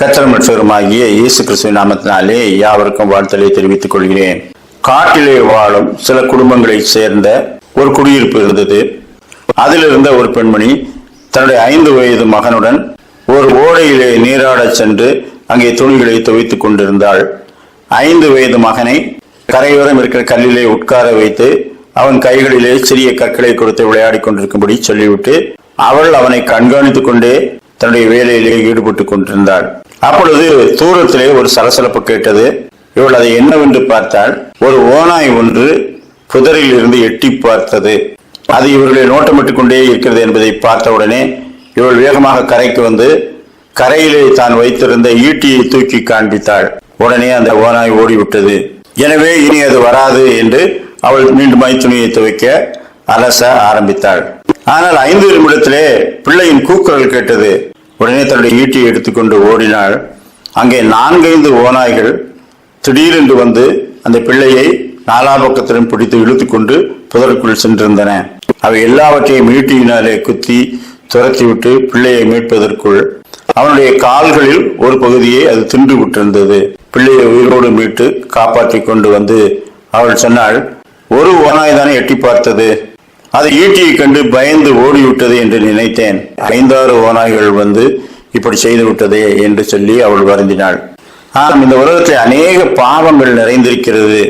கத்தர் மற்றவருமாகிய இயேசு கிறிஸ்துவ நாமத்தினாலே யாவருக்கும் வாழ்த்தலை தெரிவித்துக் கொள்கிறேன். காட்டிலே வாழும் சில குடும்பங்களை சேர்ந்த ஒரு குடியிருப்பு இருந்தது. அதில் இருந்த ஒரு பெண்மணி தன்னுடைய ஐந்து வயது மகனுடன் ஒரு ஓடையிலே நீராடச் சென்று அங்கே துணிகளை துவைத்துக் கொண்டிருந்தாள். ஐந்து வயது மகனை கரையோரம் இருக்கிற கல்லிலே உட்கார வைத்து அவன் கைகளிலே சிறிய கற்களை கொடுத்து விளையாடிக் கொண்டிருக்கும்படி சொல்லிவிட்டு அவள் அவனை கண்காணித்துக் கொண்டே தன்னுடைய வேலையிலே ஈடுபட்டுக் கொண்டிருந்தாள். அப்பொழுது தூரத்திலே ஒரு சலசலப்பு கேட்டது. இவள் அதை என்னவென்று பார்த்தால் ஒரு ஓநாய் ஒன்று புதரில் இருந்து எட்டி பார்த்தது. அது இவர்களை நோட்டமிட்டுக் கொண்டே இருக்கிறது என்பதை பார்த்தவுடனே இவள் வேகமாக கரைக்கு வந்து கரையிலே தான் வைத்திருந்த ஈட்டியை தூக்கி காண்பித்தாள். உடனே அந்த ஓனாய் ஓடிவிட்டது. எனவே இனி அது வராது என்று அவள் மீண்டும் துணியை துவைக்க அலச ஆரம்பித்தாள். ஆனால் ஐந்து நிமிடத்திலே பிள்ளையின் கூக்குரல் கேட்டது. உடனே தன்னுடைய ஈட்டியை எடுத்துக்கொண்டு ஓடினாள். அங்கே நான்கைந்து ஓநாய்கள் திடீரென்று வந்து அந்த பிள்ளையை நாலா பக்கத்திலும் பிடித்து இழுத்துக்கொண்டு புதருக்குள் சென்றிருந்தன. அவை எல்லாவற்றையும் ஈட்டியினாலே குத்தி துரத்திவிட்டு பிள்ளையை மீட்பதற்குள் அவனுடைய கால்களில் ஒரு பகுதியை அது தின்று விட்டிருந்தது. பிள்ளையை உயிரோடு மீட்டு காப்பாற்றி கொண்டு வந்து அவள் சொன்னாள் ஒரு ஓனாய் தானே எட்டி பார்த்தது? அது ஈட்டியை கண்டு பயந்து ஓடிவிட்டது என்று நினைத்தேன். ஐந்தாறு ஓநாய்கள் வந்து இப்படி செய்து விட்டதே என்று சொல்லி அவள் வருந்தினாள். ஆனால் இந்த உலகத்தில் அநேக பாவங்கள் நிறைந்திருக்கிறது.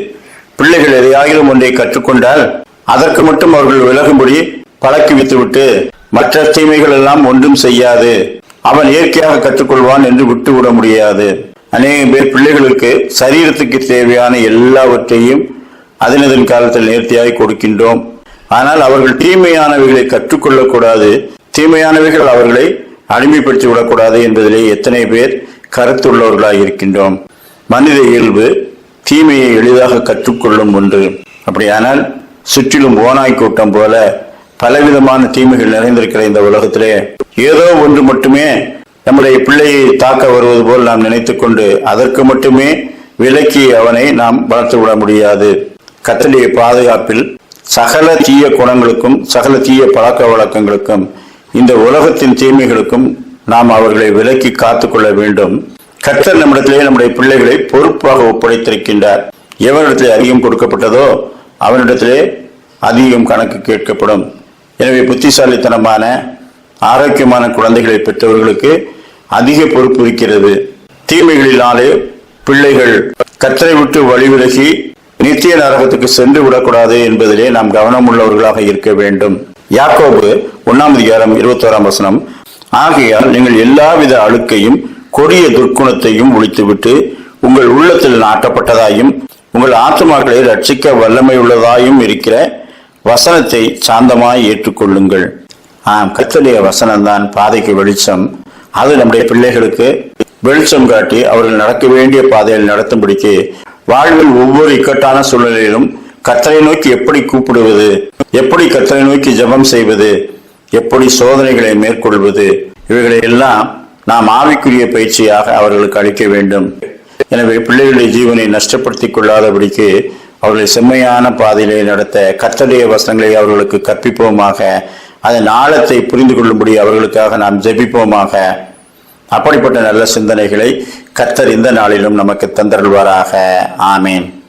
பிள்ளைகள் எதையாகிலும் ஒன்றை கற்றுக்கொண்டால் அதற்கு மட்டும் அவர்கள் விலகும்படி பழக்கி வைத்துவிட்டு மற்ற தீமைகள் எல்லாம் ஒன்றும் செய்யாது. அவன் இயற்கையாக கற்றுக்கொள்வான் என்று விட்டுவிட முடியாது. அநேக பேர் பிள்ளைகளுக்கு சரீரத்துக்கு தேவையான எல்லாவற்றையும் அதனதன் காலத்தில் நேர்த்தியாக கொடுக்கின்றோம். ஆனால் அவர்கள் தீமையானவைகளை கற்றுக்கொள்ளக்கூடாது. தீமையானவைகள் அவர்களை அடிமைப்படுத்தி விடக்கூடாது என்பதிலே எத்தனை பேர் கருத்துள்ளவர்களாக இருக்கின்றோம். மனித இயல்பு தீமையை எளிதாக கற்றுக்கொள்ளும் ஒன்று. அப்படியானால் சுற்றிலும் ஓனாய் கூட்டம் போல பலவிதமான தீமைகள் நிறைந்திருக்கிற இந்த உலகத்திலே ஏதோ ஒன்று மட்டுமே நம்முடைய பிள்ளையை தாக்க வருவது போல் நாம் நினைத்துக்கொண்டு அதற்கு மட்டுமே விலக்கி அவனை நாம் வளர்த்து விட முடியாது. கத்தலிய பாதுகாப்பில் சகல தீய குணங்களுக்கும் சகல தீய பழக்க வழக்கங்களுக்கும் இந்த உலகத்தின் தீமைகளுக்கும் நாம் அவர்களை விலக்கி காத்துக்கொள்ள வேண்டும். கர்த்தர் நம்மிடத்திலே நம்முடைய பிள்ளைகளை பொறுப்பாக ஒப்படைத்திருக்கின்றார். எவரிடத்திலே அதிகம் கொடுக்கப்பட்டதோ அவனிடத்திலே அதிகம் கணக்கு கேட்கப்படும். எனவே புத்திசாலித்தனமான ஆரோக்கியமான குழந்தைகளை பெற்றவர்களுக்கு அதிக பொறுப்பு இருக்கிறது. தீமைகளினாலே பிள்ளைகள் கத்தரை விட்டு வழிவிலகி நித்திய நரகத்துக்கு சென்று விடக்கூடாது என்பதிலே நாம் கவனம் உள்ளவர்களாக இருக்க வேண்டும். யாக்கோபு ஒன்னாம் அதிகாரம் இருபத்தோராம் வசனம். ஆகையால் நீங்கள் எல்லாவித அழுக்கையும் கொடிய துர்க்குணத்தையும் ஒழித்துவிட்டு உங்கள் உள்ளத்தில் நாட்டப்பட்டதாயும் உங்கள் ஆத்மாக்களை ரட்சிக்க வல்லமை உள்ளதாயும் இருக்கிற வசனத்தை சாந்தமாய் ஏற்றுக்கொள்ளுங்கள். ஆம் கத்தலிய வசனம்தான் பாதைக்கு வெளிச்சம். அது நம்முடைய பிள்ளைகளுக்கு வெளிச்சம் காட்டி அவர்கள் நடக்க வேண்டிய பாதையில் நடத்தும்படிக்கு வாழ்வில் ஒவ்வொரு இக்கட்டான சூழ்நிலையிலும் கத்தரை நோக்கி எப்படி கூப்பிடுவது? எப்படி கத்தரை நோக்கி ஜெபம் செய்வது? எப்படி சோதனைகளை மேற்கொள்வது? இவைகளை எல்லாம் நாம் ஆவிக்குரிய பயிற்சியாக அவர்களுக்கு அளிக்க வேண்டும். எனவே பிள்ளைகளுடைய ஜீவனை நஷ்டப்படுத்திக் கொள்ளாதபடிக்கு அவர்களை செம்மையான பாதையிலே நடத்த கத்தடைய வசனங்களை அவர்களுக்கு கற்பிப்போமாக. அதன் ஆழத்தை புரிந்து கொள்ளும்படி அவர்களுக்காக நாம் ஜெபிப்போமாக. அப்படிப்பட்ட நல்ல சிந்தனைகளை கர்த்தர் இந்த நாளிலும் நமக்கு தந்தருள்வாராக. ஆமேன்.